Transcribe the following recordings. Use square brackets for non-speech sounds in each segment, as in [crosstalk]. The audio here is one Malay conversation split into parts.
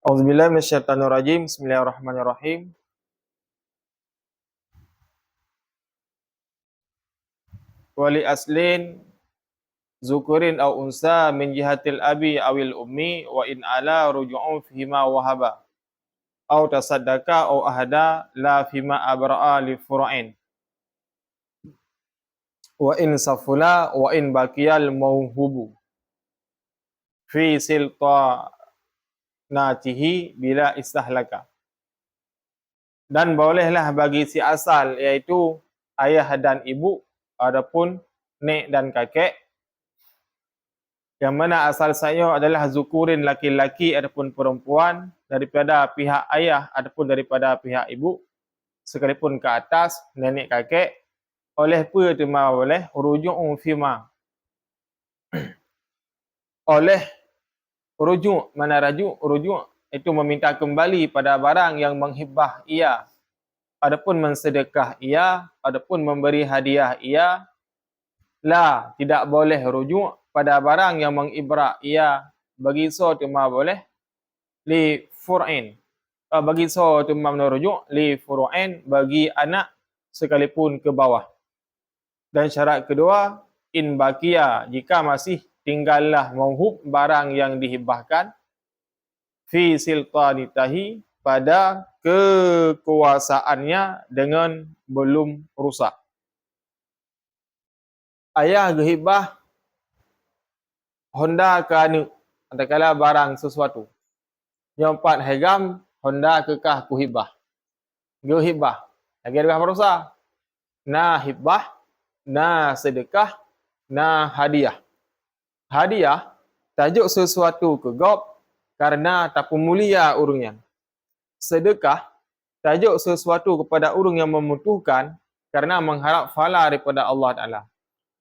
Auzubillahi minasyaitonirrajim. Bismillahirrahmanirrahim. Wali aslin zukurin aw unsa min jihatil abi awil ummi wa in ala ruju'u fihima wahaba aw tasaddaqa aw ahada la fima abra'a li furu'in wa in safula wa in baqiyal mauhubu fi silta natihi bila istahlaka. Dan bolehlah bagi si asal iaitu ayah dan ibu adapun nek dan kakek. Yang mana asal saya adalah zukurin laki-laki ataupun perempuan daripada pihak ayah ataupun daripada pihak ibu. Sekalipun ke atas nenek kakek. Oleh apa tu ma boleh ruju'u fima. [clears throat] Oleh rujuk mana rajuk rujuk. Itu meminta kembali pada barang yang menghibah ia. Adapun mensedekah ia adapun memberi hadiah ia la tidak boleh rujuk pada barang yang mengibrak ia. Bagi so tu ma boleh li fur'in. Uh, bagi so tu ma merujuk li fur'in bagi anak sekalipun ke bawah. Dan syarat kedua in bakia jika masih tinggallah mauhub barang yang dihibahkan fi siltanitahi pada kekuasaannya dengan belum rusak. Ayah gehibah Honda ke anak katakanlah barang sesuatu. Yang empat hegam Honda kekah kuhibah. Gehibah. Lagi ada dosa? Nah hibah na sedekah, na hadiah. Hadiah tajuk sesuatu ke gop karena tak mulia urungnya. Sedekah tajuk sesuatu kepada urung yang membutuhkan karena mengharap fala daripada Allah Taala.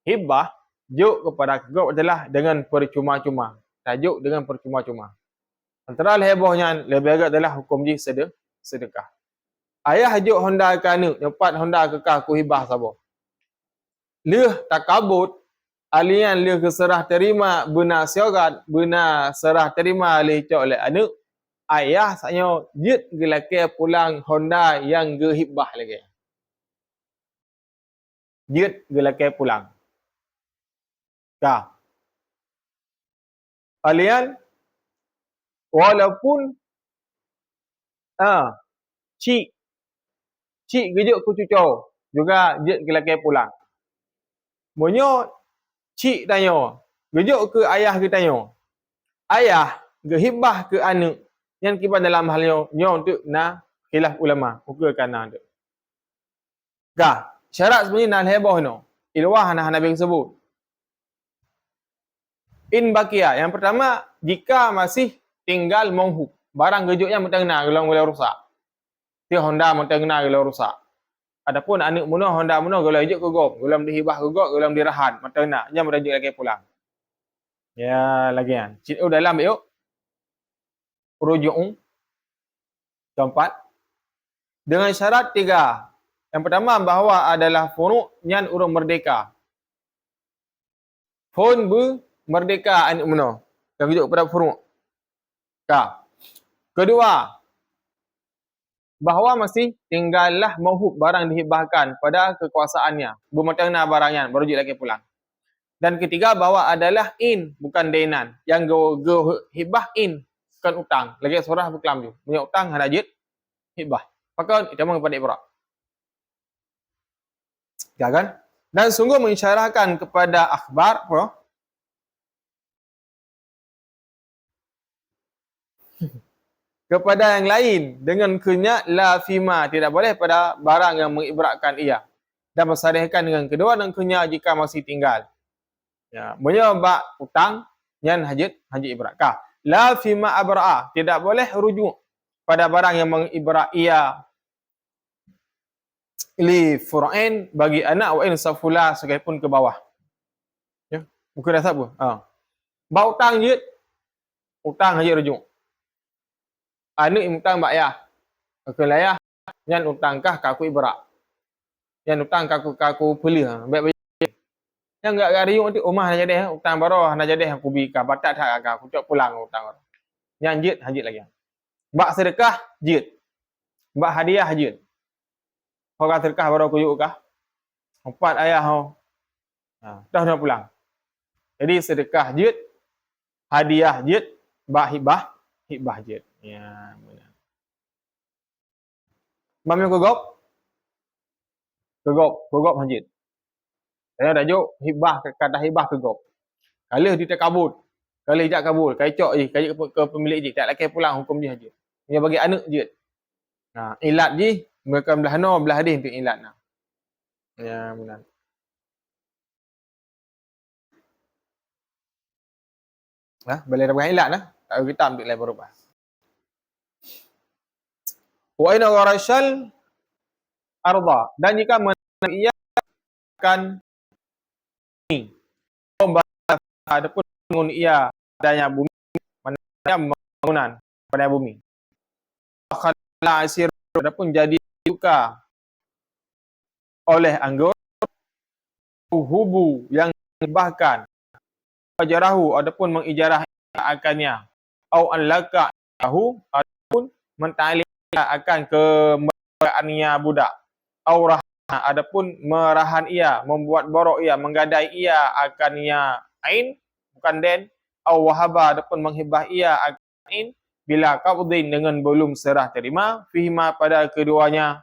Hibah juk kepada gop adalah dengan percuma-cuma. Tajuk dengan percuma-cuma. Antara hebohnya lebih agak adalah hukum ji sedekah. Ayah juk Honda kanu, nyepat Honda kekah ku hibah sabo leh takabut alian leh keserah terima benar syarat benar serah terima le cok le anu ayah saya jit gelake pulang Honda yang gehibah lagi. Jit gelake pulang. Ka alian walaupun ah cik cik gejuk ku cucu juga jit gelake pulang. Monyo cik tanya, gejuk ke ayah ke tanya? Ayah ke hibah ke anak yang kibat dalam hal nyo nyo tu na khilaf ulama ukur kana tu. Ka, syarat sebenarnya nak heboh no. Ilwah nah Nabi sebut. In bakia. Yang pertama, jika masih tinggal monghu. Barang gejuk yang mentengna gelang boleh rusak. Ti Honda mentengna gelang rusak. Adapun anak muno Honda muno kalau ijak kegok, gulam dihibah kegok, gulam dirahan, mata nak, jam merajuk lagi pulang. Ya, lagi kan. Cik oh, dalam yuk. Rujuk keempat dengan syarat tiga. Yang pertama bahawa adalah furuk yang urung merdeka. Fon bu merdeka anak muno. Yang hidup pada furuk. Ka. Kedua, bahawa masih tinggallah mauhub barang dihibahkan pada kekuasaannya. Bermatangna barangnya, berujuk lagi pulang. Dan ketiga, bahawa adalah in, bukan denan. Yang go, go hibah in, bukan utang. Lagi surah berkelam tu. Punya utang, ada jid, hibah. Maka itu memang kepada ibrak. Ya kan? Dan sungguh mengisyarahkan kepada akhbar, bro, kepada yang lain dengan kenyak la fima tidak boleh pada barang yang mengibratkan ia. Dan bersarihkan dengan kedua dan kenyak jika masih tinggal. Ya menyebab utang yang hajat hajat ibratkah la fima abra'a tidak boleh rujuk pada barang yang mengibrat ia. Li fur'ain bagi anak wa in safula sekalipun ke bawah. Ya bukan dah apa ha. Bau utang je utang hajat rujuk anak yang utang bak ayah. Okey lah ayah. Yang utangkah kaku ibrak. Yang utang kaku kaku beli ha. Baik baik. Yang enggak gari yung nanti rumah nak jadi utang baru nak jadi aku bi ka batat hak aku cok pulang utang. Yang jit hajit lagi. Bak sedekah jid. Bak hadiah jid. Orang sedekah baru kuyuk kah? Empat ayah ho. Ha, dah dah pulang. Jadi sedekah jid, hadiah jid, bak hibah, hibah jid. Ya, benar. Mam yang kegop? Kegop, kegop hajid. Saya dah juk hibah kata hibah kegop. Kalau dia tak kabul, kalau tidak kabul, kaicok je, kaicok ke, ke pemilik je, tak laki pulang hukum dia je. Dia bagi anak je. Nah, ilat je, mereka belah no, belah hadis untuk ilat nah. Ya, benar. Nah, boleh dah ilat nah. Tak kita ambil lain berubah. Wa ina gharashal arda. Dan jika ia akan ini adapun bangun ia adanya bumi mana bangunan pada bumi. Khala asir adapun jadi duka oleh anggur hubu yang bahkan ajarahu adapun mengijarah akannya au an laka ataupun mentali akan kemerahannya budak. Aurah adapun merahan ia membuat borok ia menggadai ia akannya ain bukan den. Au wahaba adapun menghibah ia akan ain bila qabdin dengan belum serah terima. Fihima pada keduanya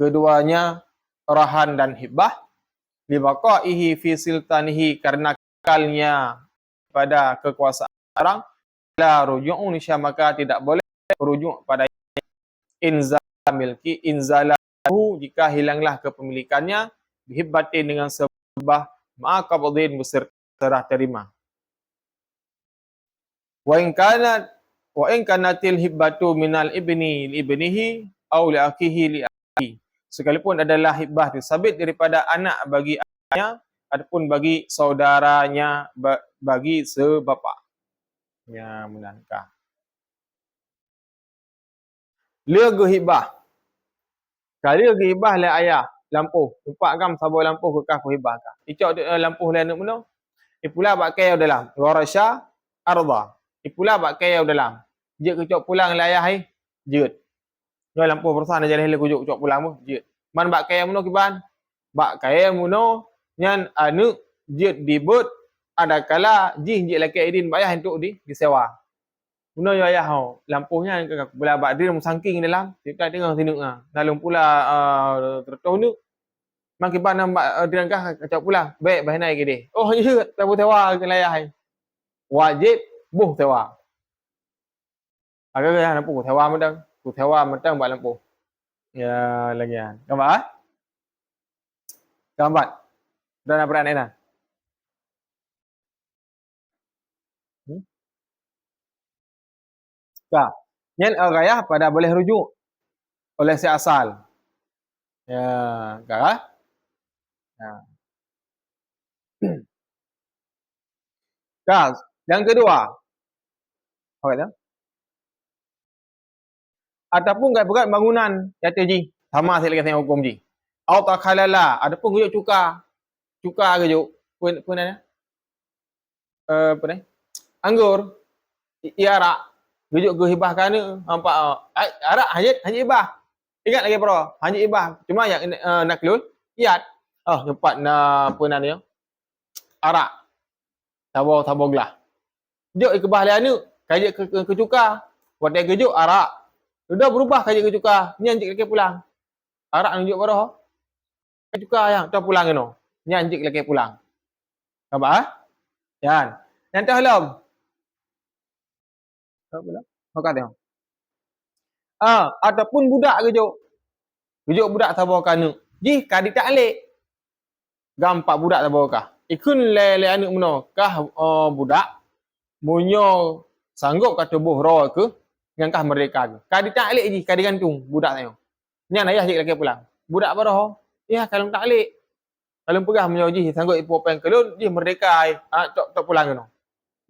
keduanya rahan dan hibah. Libaqaihi fi sultanihi karena kalnya pada kekuasaan orang la ruju'un maka tidak boleh rujuk pada inzal milki inzalahu jika hilanglah kepemilikannya bihibbatin dengan sebab ma'aqabdin berserah terima. Wa in kanat wa in kanatil hibbatu minal ibni li ibnihi aw li akihi li akihi sekalipun adalah hibbah disabit daripada anak bagi anaknya ataupun bagi saudaranya bagi sebapa ya menangkah Lia ge hibah. Kali ge hibah le ayah lampu. Empat gam sabo lampu ke kah hibah kah. Icok de uh, lampu le nak meno. Ipula bak kaya dalam. Warasya arda. Ipula bak kaya dalam. Jek ke cok pulang le ayah ai. Jut. Yo lampu persana jalan le kujuk cok pulang mu. Jut. Man bak kaya meno kiban. Bak kaya meno nyan anu jut dibut ada kala jih jek laki idin bayah untuk di disewa. Guna yo ayah hau. Lampunya ke belah bak dia musangking dalam. Kita tengok sini ah. Dalam pula uh, tertuh ni. Makin ban nampak uh, dia kah kacau pula. Baik ke dia. Oh ya tabu tewa ke layah hai. Wajib buh tewa. Agak agak nampu tewa mendang. Ku tewa mendang bak lampu. Ya lagi ah. Gambar ah? Gambar. Dah nak Ka. Yang al-ghayah pada boleh rujuk oleh si asal. Ya, ka. Ya. [clears throat] Ka. Yang kedua. Apa kata? Ataupun kat berat bangunan kata ji. Sama saya lagi tengok hukum ji. Au takhalala. Adapun rujuk cuka. Cuka rujuk. Pun pun ada. Uh, apa ni? Anggur. Iarak. Rujuk ke hibah kan nampak uh, arak hajat hajat ibah. Ingat lagi bro, hajat ibah. Cuma yang uh, nak keluar iat. Oh, cepat na apa nama dia? Arak. Tabau tabau gelah. Juk ke bah ni, kajak ke, ke, ke. Buat dia kejuk arak. Sudah berubah kajak ke. Ni anjik lagi pulang. Arak nunjuk bro. Ke cuka yang tu pulang keno. Ni anjik lagi pulang. Nampak ah? Yan. Yang tu halam. Pula? Maka tengok. Ah, ataupun budak kejuk. Kejuk budak sabar kana. Ji kadi tak alik. Gampak budak sabar kah. Ikun le le anak meno kah uh, budak munyo sanggup kata buh ro ke yang kah mereka ke. Kadi tak alik ji kadi gantung budak tengok. Nyan ayah cik lagi pulang. Budak dah? Ya kalau tak alik. Kalau pegah menyo ji sanggup ipu pen kelun ji merdeka ai. Ah tok tok pulang keno.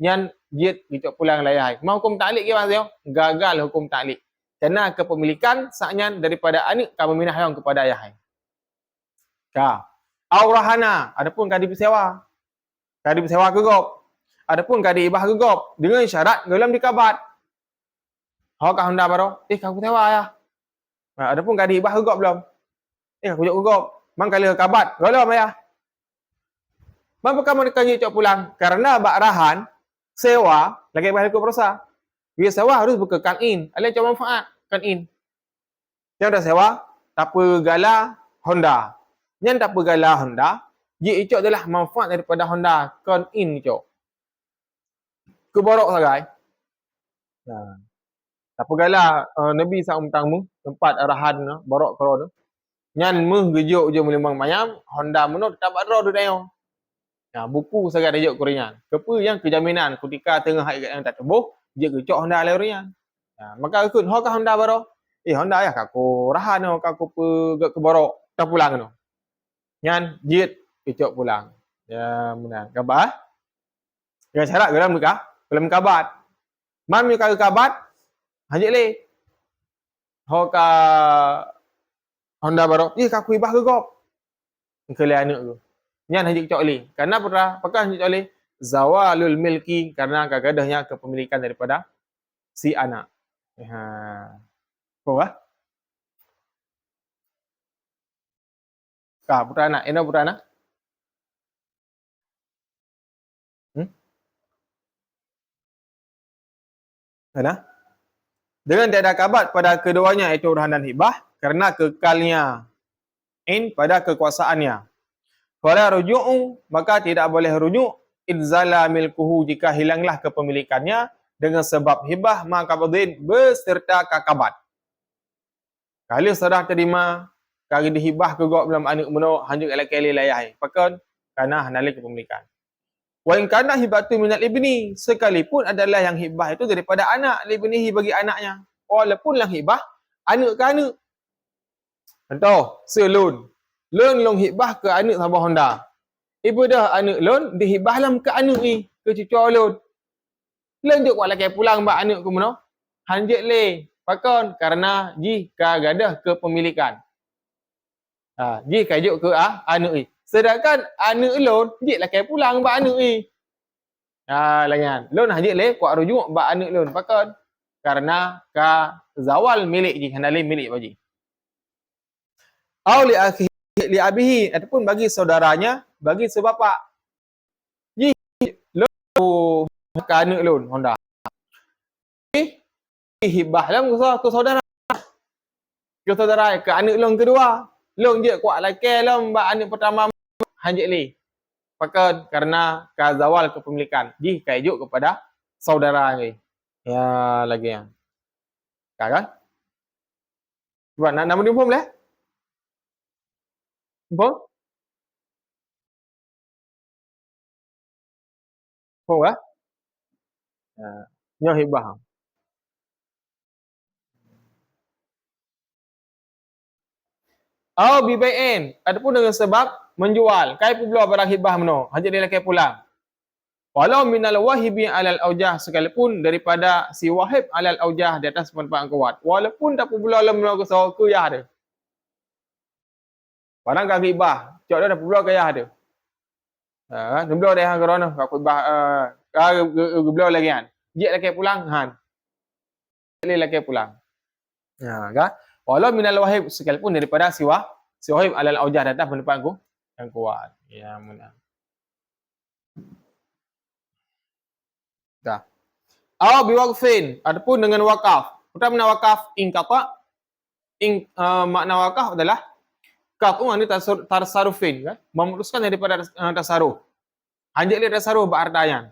Nyan jid kita pulang layah. Mau hukum taklik ke masih? Gagal hukum taklik. Kerana kepemilikan saknya daripada anak kamu minah yang kepada ayah. Ka. Aurahana, adapun kadi bersewa. Kadi bersewa gegop. Adapun kadi ibah gegop dengan syarat dalam dikabat. Ho ka Honda baro. Eh kau tewa ya. Ha, ada pun kadi hibah gugop belum? Eh aku jok gugop. Mang kali kabat. Golom ya. Mang kamu kan cok pulang karena bak rahan sewa lagi bahal ku prosa. Dia sewa harus buka kan in. Ada cok manfaat kan in. Yang dah sewa tak apa gala Honda. Yang tak apa gala Honda, dia icok adalah manfaat daripada Honda kan in cok. Keborok sagai. Nah. Tak apa gala uh, Nabi SAW tamu tempat arahan no, borok karo tu. Nyan meh gejuk je melimang mayam, Honda menut tak badro tu dayo. Ya, buku sagai dajuk Korean. Kepa yang kejaminan ketika tengah yang tak tebuh, dia gecok Honda le Korean. Ya, maka ikut ho ka Honda baro. Eh Honda ya kaku rahan no kaku pe ke borok tak pulang no. Nyan jit gecok pulang. Ya menang. Kabar? Ya syarat geram muka. Belum kabat. Mam mi kabat, Haji le. Ho ka Honda baru. Eh ka kuibah ke kop. Kele anak tu. Nyan haji cok le. Karena pernah pakai haji cok le zawalul milki karena gagadahnya kepemilikan daripada si anak. Ha. Kau ah? Ka putra anak, ena putra anak. Hmm? Dengan tiada kabat pada keduanya iaitu Urhan dan Hibah kerana kekalnya in pada kekuasaannya. Kalau ruju'u maka tidak boleh rujuk inzala milkuhu jika hilanglah kepemilikannya dengan sebab hibah maka badin beserta kakabat. Kalau sudah terima kali dihibah ke gok dalam anak meno hanjuk elak kali layah. Pakon karena hanali kepemilikan. Wa in kana hibatu minal ibni sekalipun adalah yang hibah itu daripada anak libnihi bagi anaknya. Walaupun lah hibah anak ke anak. Contoh, selon. Loan long hibah ke anak sama Honda. Ibu dah anak loan dihibah lam ke anak ni ke cucu. Loan juk buat lagi pulang bak anak ke mana? Hanjek le. Pakon karena jika gadah kepemilikan. Ha, jika juk ke ah anak ni. Sedangkan anak loan, lah kaya pulang bak anak ni. Ha, layan. Loan hajik le, kuat rujuk bak anak loan. Pakon. Karena ka zawal milik ji, hendali milik baji. Au li akhi li abihi ataupun bagi saudaranya, bagi sebapa. Ji loan ka anak loan Honda. Hibah lah ke saudara. Ke saudara ke anak loan kedua. Loan je kuat lagi loan bak anak pertama hanjik li. Maka karena kazawal kepemilikan. Ji kajuk kepada saudara ni. Ya lagi yang. Kan? Cuba nak nama dia pun boleh? Pun? Pun lah? Ya. Nyoh hibah. Oh, BBN. Adapun dengan sebab menjual kai pu belah barang hibah meno haji dia kai pulang walau minal wahibi alal aujah sekalipun daripada si wahib alal aujah di atas yang kuat walaupun tak pu belah lam meno so ke ya ada barang ka hibah cok dia dah pu belah kaya ada ha dia belah dia hang kerana ka hibah ka belah lagi kan dia lagi pulang han dia lagi pulang ha kan walau minal wahib sekalipun daripada si wah si wahib alal aujah di atas pendapat yang kuat. Ya, menang. Dah. Aw biwaqfin, adapun dengan wakaf. Pertama wakaf in kata in uh, makna wakaf adalah kaf tu makna tarsarufin kan? Memutuskan daripada uh, tasaruf. Anjak dia tasaruf berartian.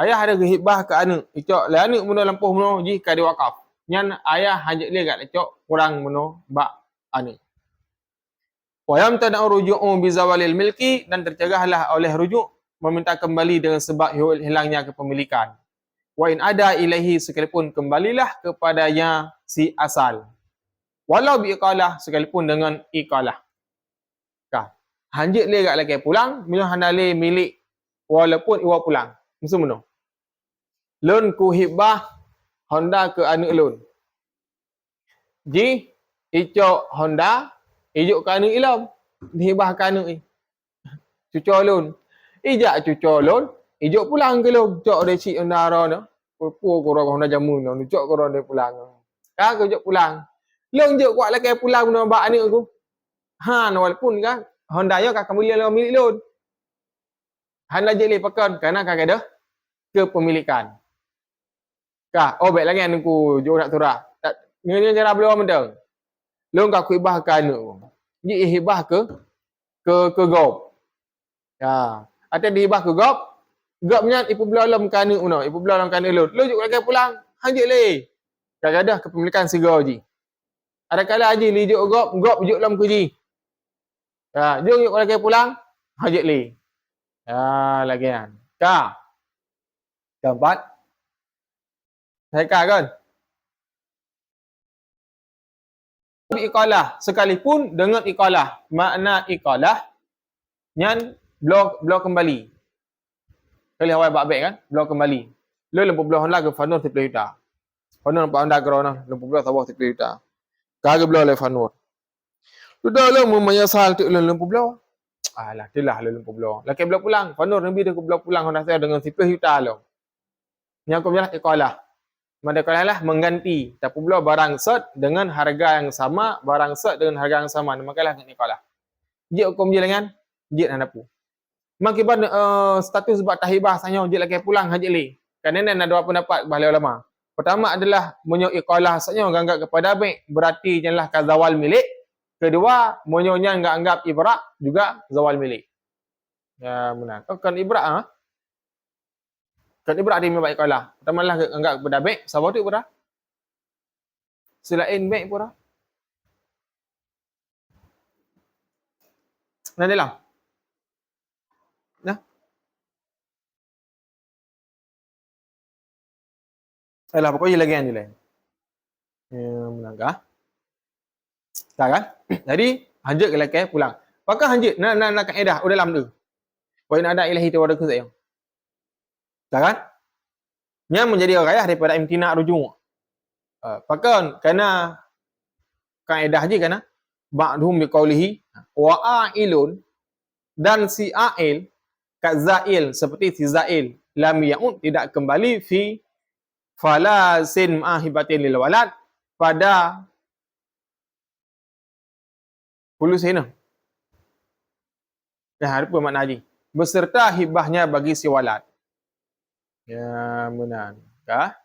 Ayah ada hibah ke anak. Icok le anak muna lampuh muna jika di wakaf. Nyan ayah hanjak dia kat icok kurang muna bak anak. Wa yamtana ruju'u bi zawalil milki dan tercegahlah oleh rujuk meminta kembali dengan sebab hilangnya kepemilikan. Wa in ada ilahi sekalipun kembalilah kepadanya si asal. Walau bi iqalah sekalipun dengan iqalah. Hanjit le kat lagi pulang, minum handale milik walaupun iwa pulang. Mesti menung. Loan ku hibah Honda ke anak loan. Ji, icok Honda Ijuk kanu ilam. Dihibah kanu ni. Cucu lun. Ijak cucu lun. Ijuk pulang ke lun. Cok dia cik undara ni. Pulpu korang Honda jamu ni, nujuk korang dia pulang. Kan juk pulang. Long je kuat lagi pulang guna bak ni aku. Ha, walaupun kan Honda yo kan beli lawan milik loan. Handa je le pakan kerana kan ada kepemilikan. Kah, oh baik lagi aku juk nak turah. Ni ni cara belum mendeng. Long ka ku ibah kan nu. Ji hibah ke ke ke gop. Ya, ada dihibah ke gop. Gop nya ipu belah lam kan nu no, ipu belah lam kan lu. Lu juk lagi pulang. Hang je le. Kadang-kadang kepemilikan segera ji. Ada kala haji li juk gop, gop juk lam kuji. Ya, jom juk lagi pulang. Hang je le. Ya, lagi kan. Ka. Keempat. Saya kan? ikalah sekalipun dengan ikalah makna ikalah nyan blok blok kembali kali awal bak kan blok kembali lo lempu blok lah ke fanur tipe juta fanur pa anda grona lempu blok tawah tipe juta kage blok le fanur sudah lo menyesal tu lempu blok alah telah lo lempu blok laki blok pulang fanur nabi dia blok pulang hendak saya dengan tipe juta lo nyang ko bilah ikalah Manakala lah mengganti tapi pula barang set dengan harga yang sama, barang set dengan harga yang sama. Makalah ni kalah. Dia hukum dia dengan dia nak dapu. Makibat uh, status sebab tahibah sanya dia lagi pulang haji li. Kan ada dua pendapat bahaya ulama. Pertama adalah menyo iqalah sanya ganggap kepada baik berarti janganlah kazawal milik. Kedua, menyonya enggak anggap ibrak juga zawal milik. Ya benar. Kau kan ibrak ah. Ha? Kan dia berada baik kalah. Pertama lah anggap kepada baik. Siapa tu pura? Selain baik pura. Nanti lah. Nah. Alah, pokoknya lagi yang lain. Ya, menangkah. Tak kan? Jadi, hanjut ke lelaki pulang. Apakah hanjut? Nak nak nak kaedah udah dalam tu. Wa in ada ilahi tawada ku sayang. Tak kan? Yang menjadi rayah daripada imtina rujuk. Uh, Pakan kerana kaedah je kerana ba'dhum biqaulihi wa a'ilun dan si a'il kat zail seperti si zail lam ya'ud tidak kembali fi fala sin ma'hibatin lil walad pada hulu sini. Dah apa makna haji? Beserta hibahnya bagi si walad. Ya, benar. Kah?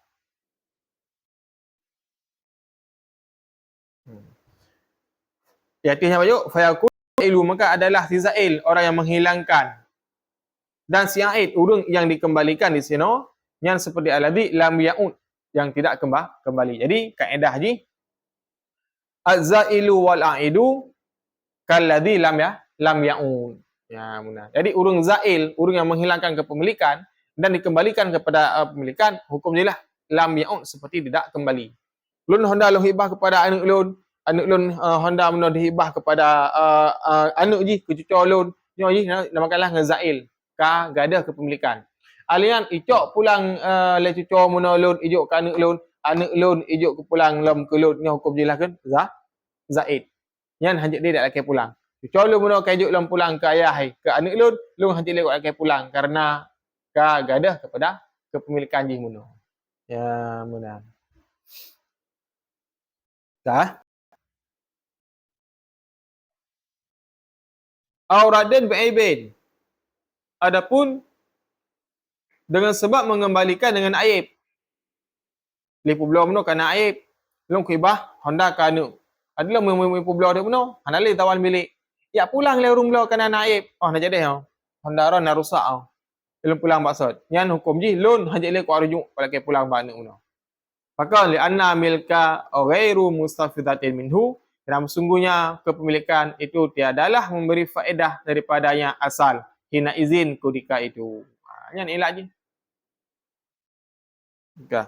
Hmm. Ya, artinya apa yuk? Fayakun ilu maka adalah si Zail, orang yang menghilangkan. Dan si Aid, urung yang dikembalikan di sini, yang seperti aladhi lam ya'ud, yang tidak kembali. Jadi, kaedah haji, Az-Zailu wal-Aidu kalladhi lam ya lam ya'ud. Ya, benar. Jadi, urung Zail, urung yang menghilangkan kepemilikan, dan dikembalikan kepada uh, pemilikan hukum dia lah. Lam ya'ud seperti tidak kembali. Lun honda lu hibah kepada anak lun. Anak lun uh, honda mena dihibah kepada uh, uh, anak ji cucu lun. Nyo ji namakanlah ngezail ka gada kepemilikan. Alian icok pulang uh, le cucu mena lun ijuk ke anak lun. Anak lun ijuk ke pulang lam ke lun. Nyo hukum dia lah kan? Za zaid nyan hanjak dia dak laki pulang cucu lun mena kajuk lam pulang ke ayah ke anak lun lun hanjak dia laki pulang karena ka gadah kepada kepemilikan jih muno. Ya benar. Dah. Auradan bi'aibin. Adapun dengan sebab mengembalikan dengan aib. Belah muno kena aib. Long kuibah Honda kanu. Adalah mempunyai belah dia muno. Hanali tawal milik. Ya pulang le rumah belah kena aib. Oh nak jadi ha. Honda ron nak rusak oh belum pulang maksud. Yang hukum ji lun hanya le kuat rujuk pada ke pulang bana una. Maka li anna milka ghairu mustafidatin minhu dan sesungguhnya kepemilikan itu tiadalah memberi faedah daripadanya asal hina izin kudika itu. Ha, yang elak je. Okay.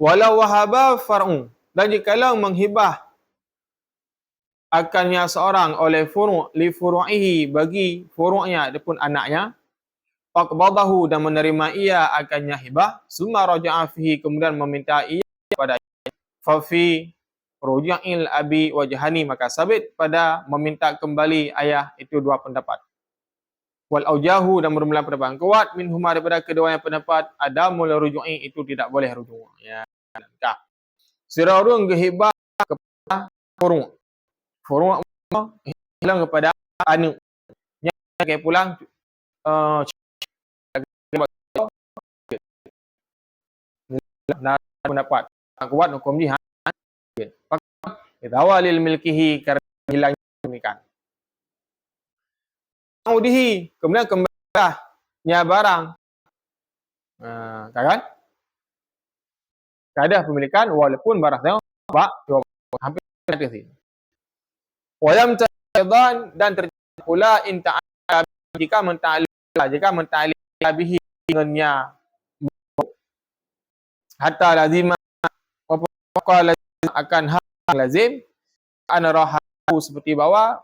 Walau wahaba far'u. Dan jikalau menghibah akannya seorang oleh furu' li furu'ihi bagi furu'nya ataupun anaknya faqbadahu dan menerima ia akannya hibah summa raja'a fihi kemudian meminta ia pada fa fi ruja'il abi wajhani maka sabit pada meminta kembali ayah itu dua pendapat wal aujahu dan bermula pendapat. Yang kuat minhuma daripada kedua yang pendapat ada mula ruju'i itu tidak boleh rujuk ya. Dah sirarun gehibah kepada furu' furu' hilang kepada anu. Yang kayak pulang uh, nah pendapat. Kuat hukum jihad. Itawalil milkihi kerana hilang pemikan. Audihi, kemudian kembali nya barang. Uh, kan? Ada pemilikan walaupun barang tengok hampir di sini. Wayam ta'idan dan terjadi pula in jika menta'ala jika menta'ala bihi dengannya hatta lazima qala akan hal lazim ana rahahu seperti bawa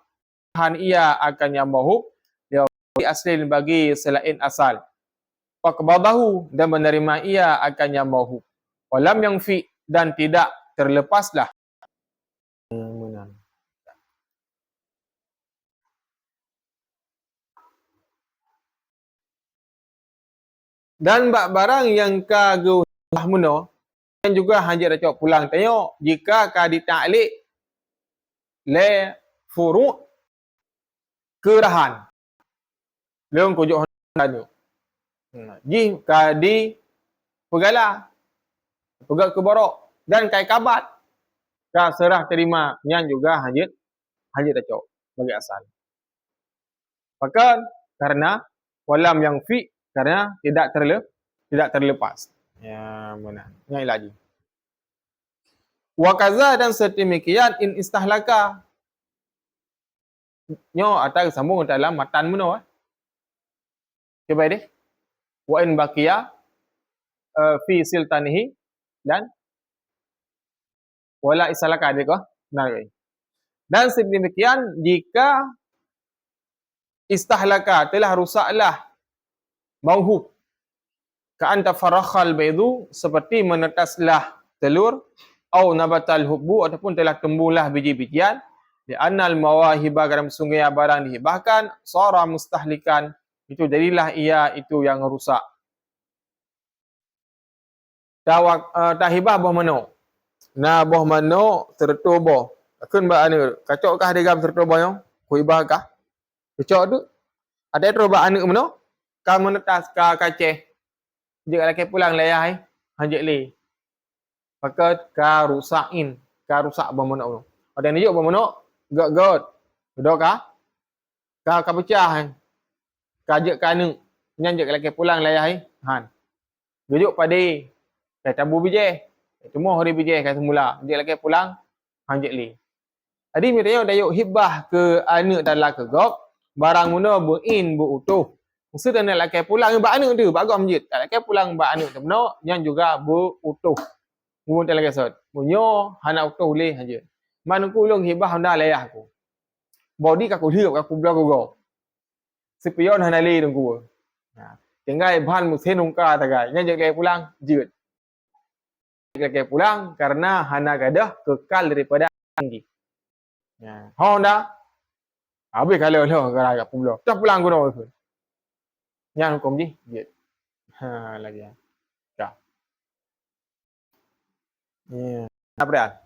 han ia akan yang mahub aslin bagi selain asal. Fakbadahu dan menerima ia akan yang mahu. Walam yang fi dan tidak terlepaslah. Dan barang yang kagu muno dan juga hanya dah pulang tengok jika ka ditaklik le furu kerahan leong kujuk Honda tu. Ji kadi pegala. Pegat ke borok dan kai kabat. Ka serah terima yang juga hajit hajit tacok bagi asal. Maka karena walam yang fi karena tidak terle tidak terlepas. Ya mana? Yang lagi. Wa kaza dan sedemikian in istahlaka. Nyo atau sambung dalam matan mana? Eh? Cuba ini. Wa in baqiya uh, fi siltanihi dan wala isalaka dia kah? Nah, dan sedemikian jika istahlaka telah rusaklah mauhub ka anta farakhal baidu seperti menetaslah telur au nabatal hubbu ataupun telah tumbuhlah biji-bijian di annal mawahiba dalam sungai barang dihibahkan sara mustahlikan itu jadilah ia itu yang rusak. Tawak uh, tahibah boh mano. Na boh mano tertubo. Akun ba anu kacok kah dia gam tertubo yang kuibah kah? Kacok tu. Ada tu ba anu mano? Ka menetas ka kace. Jika laki pulang layah ai. Hanjek li. Pakat ka rusakin. Ka rusak boh mano. Ada ni boh mano. Gak gak. Dok kah? Ka ka pecah kajak kanu. Nyanjak lagi pulang layah ai han. Jujuk padi dah tabu bije semua hari bije kata semula. Dia lagi pulang hanjak li tadi mi tanya dayuk hibah ke anak dalam ke gok. Barang muna buin bu utuh. Maksud dia nak laki pulang ba anak tu bagus masjid tak laki pulang ba anak tu benar yang juga bu utuh. Mungkin tak lagi sot. Munyo hana utuh leh aja. Mana ku long hibah hendak layah aku. Body kaku hiup kaku blok go. Sipion hanali dong gua. Nah, tinggal bahan musim nungka tagai. Yang jaga pulang jut. Jaga pulang karena hana gadah kekal daripada tinggi. Ya, Honda. Habis kalau lo gara pun pulang. Tak pulang guna tu. Yang hukum ji, jut. Ha lagi ya. Ya. Ya. Apa dia?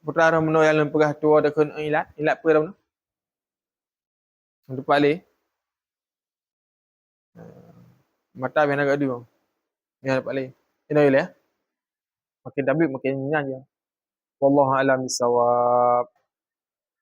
Putera meno yang lempegah tua dah kena ilat ilat apa dah untuk pali uh, mata biar agak dulu ya pali ini ya makin dabik makin nyanyi. Wallahu alam bisawab